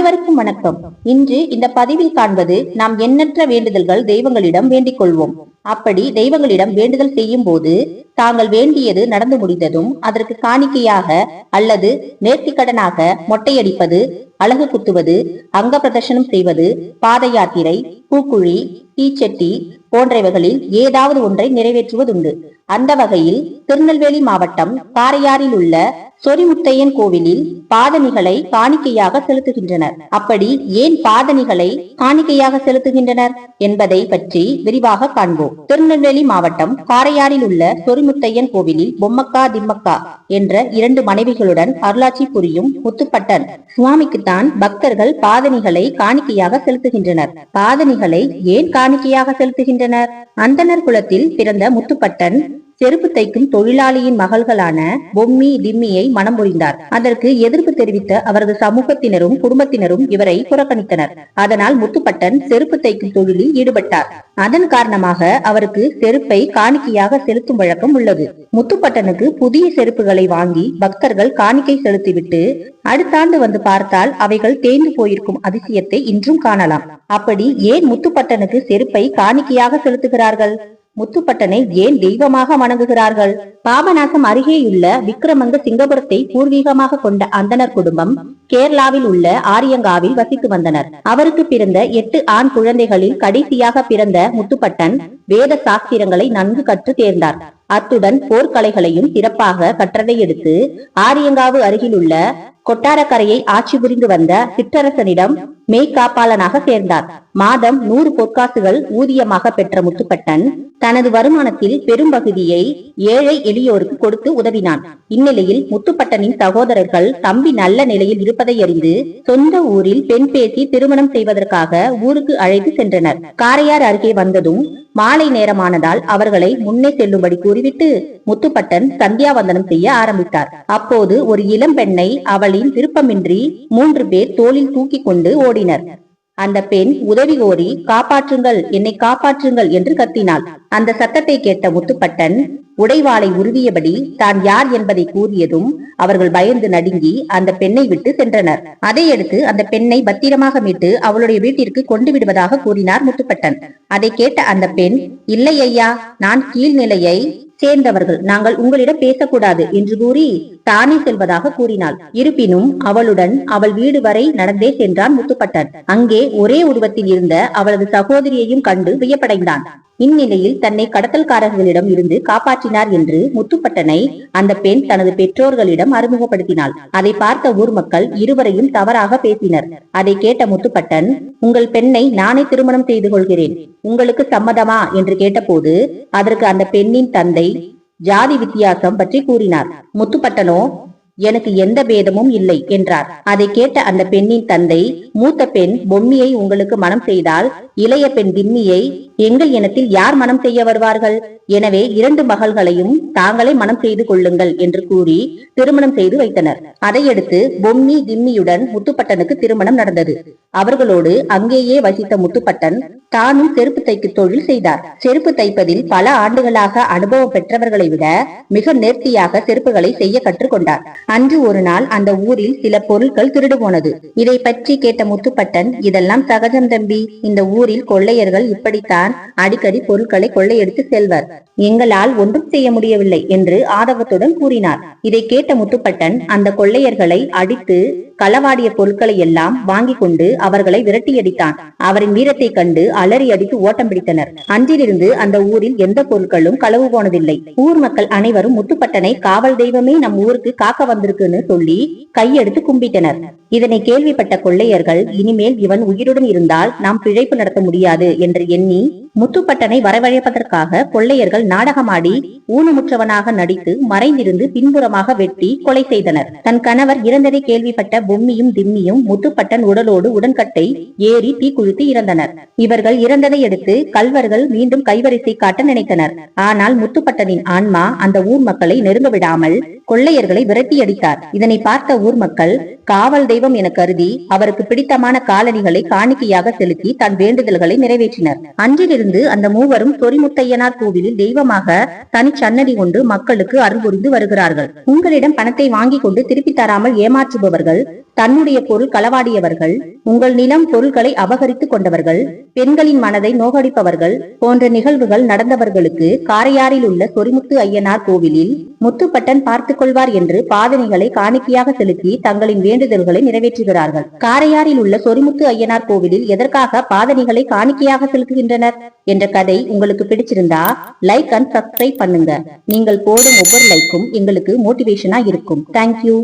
அனைவருக்கும் வணக்கம். இன்று இந்த பதிவில் காண்பது நாம் எண்ணற்ற வேண்டுதல்கள் தெய்வங்களிடம் வேண்டிக் கொள்வோம் அப்படி தெய்வங்களிடம் வேண்டுதல் செய்யும் போது தாங்கள் வேண்டியது நடந்து முடிந்ததும் அதற்கு காணிக்கையாக அல்லது நேர்த்திக்கடனாக மொட்டையடிப்பது அழகு குத்துவது அங்க பிரதர்ஷனம் செய்வது பாத யாத்திரை பூக்குழி தீச்சட்டி போன்றவைகளில் ஏதாவது ஒன்றை நிறைவேற்றுவதுண்டு. அந்த வகையில் திருநெல்வேலி மாவட்டம் காரையாறில் உள்ள சொரிமுத்தையன் கோவிலில் பாதணிகளை காணிக்கையாக செலுத்துகின்றனர். அப்படி ஏன் பாதணிகளை காணிக்கையாக செலுத்துகின்றனர் என்பதை பற்றி விரிவாக காண்போம். திருநெல்வேலி மாவட்டம் காரையாறில் உள்ள சொரிமுத்தையன் கோவிலில் பொம்மக்கா திம்மக்கா என்ற இரண்டு மனைவிகளுடன் அருளாட்சி புரியும் முத்துப்பட்டன் சுவாமிக்குத்தான் பக்தர்கள் பாதணிகளை காணிக்கையாக செலுத்துகின்றனர். பாதணிகள் ஏன் காணிக்கையாக செலுத்துகின்றனர்? அந்தனர் குலத்தில் பிறந்த முத்துப்பட்டன் செருப்பு தைக்கும் தொழிலாளியின் மகள்களான பொம்மி திம்மியை மனம் புரிந்தார் அதற்கு எதிர்ப்பு தெரிவித்த அவரது சமூகத்தினரும் குடும்பத்தினரும் இவரை புறக்கணித்தனர். அதனால் முத்துப்பட்டன் செருப்பு தைக்கும் தொழிலில் ஈடுபட்டார். அதன் காரணமாக அவருக்கு செருப்பை காணிக்கையாக செலுத்தும் வழக்கம் உள்ளது. முத்துப்பட்டனுக்கு புதிய செருப்புகளை வாங்கி பக்தர்கள் காணிக்கை செலுத்திவிட்டு அடுத்த ஆண்டு வந்து பார்த்தால் அவைகள் தேய்ந்து போயிருக்கும் அதிசயத்தை இன்றும் காணலாம். அப்படி ஏன் முத்துப்பட்டனுக்கு செருப்பை காணிக்கையாக செலுத்துகிறார்கள்? முத்துப்பட்டனை ஏன் தெய்வமாக வணங்குகிறார்கள்? பாபநாசம் அருகேயுள்ள விக்ரமங்க சிங்கபுரத்தை பூர்வீகமாக கொண்ட அந்தனர் குடும்பம் கேரளாவில் உள்ள ஆரியங்காவில் வசித்து வந்தனர். அவருக்கு பிறந்த எட்டு ஆண் குழந்தைகளில் கடைசியாக பிறந்த முத்துப்பட்டன் வேத சாஸ்திரங்களை நன்கு கற்று தேர்ந்தார். அத்துடன் போர்க்கலைகளையும் சிறப்பாக கற்றதை எடுத்து ஆரியங்காவு அருகிலுள்ள கொட்டாரக்கரையை ஆட்சி புரிந்து வந்த சிற்றரசனிடம் மெய்காப்பாளனாக சேர்ந்தார். மாதம் நூறு பொற்காசுகள் ஊதியமாக பெற்ற முத்துப்பட்டன் தனது வருமானத்தில் பெரும் பகுதியை ஏழை எளியோருக்கு கொடுத்து உதவினான். இந்நிலையில் முத்துப்பட்டனின் சகோதரர்கள் தம்பி நல்ல நிலையில் இருப்பதை அறிந்து சொந்த ஊரில் பெண் பேசி திருமணம் செய்வதற்காக ஊருக்கு அழைத்து சென்றனர். காரையார் அருகே வந்ததும் மாலை நேரமானதால் அவர்களை முன்னே செல்லும்படி கூறிவிட்டு முத்துப்பட்டன் சந்தியாவந்தனம் செய்ய ஆரம்பித்தார். அப்போது ஒரு இளம்பெண்ணை அவளின் விருப்பமின்றி மூன்று பேர் தோளில் தூக்கி கொண்டு ஓடினர். அந்த பெண் உதவி கோரி காப்பாற்றுங்கள் என்னை காப்பாற்றுங்கள் என்று கத்தினாள். அந்த சத்தத்தை கேட்ட முத்துப்பட்டன் உடைவாளை உருவியபடி தான் யார் என்பதை கூறியதும் அவர்கள் பயந்து நடுங்கி அந்த பெண்ணை விட்டு சென்றனர். அதையடுத்து அந்த பெண்ணை பத்திரமாக மீட்டு அவளுடைய வீட்டிற்கு கொண்டு விடுவதாக கூறினார் முத்துப்பட்டன். அதை கேட்ட அந்த பெண் இல்லை ஐயா நான் கீழ்நிலையை சேர்ந்தவர்கள் நாங்கள் உங்களிடம் பேசக்கூடாது என்று கூறி தானே செல்வதாக கூறினாள். இருப்பினும் அவளுடன் அவள் வீடு வரை நடந்தே சென்றான் முத்துப்பட்டன். அங்கே ஒரே உருவத்தில் இருந்த அவளது சகோதரியையும் கண்டு வியப்படைந்தான். இந்நிலையில் தன்னை கடத்தல்காரர்களிடம் இருந்து காப்பாற்றினார் என்று முத்துப்பட்டனை அந்த பெண் தனது பெற்றோர்களிடம் அறிமுகப்படுத்தினாள். அதை பார்த்த ஊர் மக்கள் இருவரையும் தவறாக பேசினர். அதை கேட்ட முத்துப்பட்டன் உங்கள் பெண்ணை நானே திருமணம் செய்து கொள்கிறேன். உங்களுக்கு சம்மதமா? என்று கேட்டபோது அதற்கு அந்த பெண்ணின் தந்தை ஜாதி வித்தியாசம் பற்றி கூறினார். முத்துப்பட்டனோ எனக்கு எந்த பேதமும் இல்லை என்றார். அதை கேட்ட அந்த பெண்ணின் தந்தை மூத்த பெண் பொம்மியை உங்களுக்கு மனம் செய்தால் இளைய பெண் திம்மியை எங்கள் இனத்தில் யார் மனம் செய்ய வருவார்கள்? எனவே இரண்டு மகள்களையும் தாங்களே மனம் செய்து கொள்ளுங்கள் என்று கூறி திருமணம் செய்து வைத்தனர். அதையடுத்து பொம்மி திம்மியுடன் முத்துப்பட்டனுக்கு திருமணம் நடந்தது. அவர்களோடு அங்கேயே வசித்த முத்துப்பட்டன் தானும் செருப்பு தைக்கு தொழில் செய்தார். செருப்பு தைப்பதில் பல ஆண்டுகளாக அனுபவம் பெற்றவர்களை விட மிக நேர்த்தியாக செருப்புகளை செய்ய கற்றுக்கொண்டார். அன்று ஒரு நாள் அந்த ஊரில் சில பொருட்கள் திருடு போனது இதை பற்றி கேட்ட முத்துப்பட்டன் இதெல்லாம் சகஜம் தம்பி. இந்த ஊரில் கொள்ளையர்கள் இப்படித்தான் அடிக்கடி பொருட்களை கொள்ளையடித்து செல்வர். எங்களால் ஒன்றும் செய்ய முடியவில்லை என்று ஆதவத்துடன் கூறினார். இதை கேட்ட முத்துப்பட்டன் அந்த கொள்ளையர்களை அடித்து களவாடிய பொருட்களை எல்லாம் வாங்கி கொண்டு அவர்களை விரட்டியடித்தான். அவரின் வீரத்தை கண்டு அலறி அடித்து ஓட்டம் பிடித்தனர். அன்றிலிருந்து அந்த ஊரில் எந்த பொருட்களும் களவு போனதில்லை. ஊர் மக்கள் அனைவரும் முத்துப்பட்டனை காவல் தெய்வமே நம் ஊருக்கு காக்க வந்திருக்குன்னு சொல்லி கையெடுத்து கும்பிட்டனர். இதனை கேள்விப்பட்ட கொள்ளையர்கள் இனிமேல் இவன் உயிருடன் இருந்தால் நாம் பிழைப்பு நடத்த முடியாது என்று எண்ணி முத்துப்பட்டனை வரவழைப்பதற்காக கொள்ளையர்கள் நாடகமாடி ஊனமுற்றவனாக நடித்து மறைந்திருந்து பின்புறமாக வெட்டி கொலை செய்தனர். தன் கணவர் இறந்ததை கேள்விப்பட்ட பொம்மியும் திம்மியும் முத்துப்பட்டன் உடலோடு உடன்கட்டை ஏறி தீக்குளித்து இறந்தனர். இவர்கள் இறந்ததை அடுத்து கல்வர்கள் மீண்டும் கைவரிசை காட்ட நினைத்தனர். ஆனால் முத்துப்பட்டனின் ஆன்மா அந்த ஊர் மக்களை நெருங்க விடாமல் கொள்ளையர்களை விரட்டியடித்தார். இதனை பார்த்த ஊர் மக்கள் காவல் தெய்வம் என கருதி அவருக்கு பிடித்தமான காலணிகளை காணிக்கையாக செலுத்தி தன் வேண்டுதல்களை நிறைவேற்றினர். அன்றிலிருந்து அந்த மூவரும் சொரிமுத்தையனார் கோவிலில் தெய்வமாக தனி சன்னதி கொண்டு மக்களுக்கு அருள் புரிந்து வருகிறார்கள். உங்களிடம் பணத்தை வாங்கி கொண்டு திருப்பி தராமல் ஏமாற்றுபவர்கள் தன்னுடைய பொருள் களவாடியவர்கள் உங்கள் நிலம் பொருட்களை அபகரித்துக் கொண்டவர்கள் பெண்களின் மனதை நோகடிப்பவர்கள் போன்ற நிகழ்வுகள் நடந்தவர்களுக்கு காரையாறில் உள்ள சொரிமுத்து ஐயனார் கோவிலில் முத்துப்பட்டன் பார்த்துக் கொள்வார் என்று பாதணிகளை காணிக்கையாக செலுத்தி தங்களின் வேண்டுதல்களை நிறைவேற்றுகிறார்கள். காரையாறில் உள்ள சொரிமுத்து ஐயனார் கோவிலில் எதற்காக பாதணிகளை காணிக்கையாக செலுத்துகின்றனர் என்ற கதை உங்களுக்கு பிடிச்சிருந்தா லைக் அண்ட் சப்ஸ்கிரைப் பண்ணுங்க. நீங்கள் போடும் ஒவ்வொரு லைக்கும் எங்களுக்கு மோட்டிவேஷனா இருக்கும். தேங்க்யூ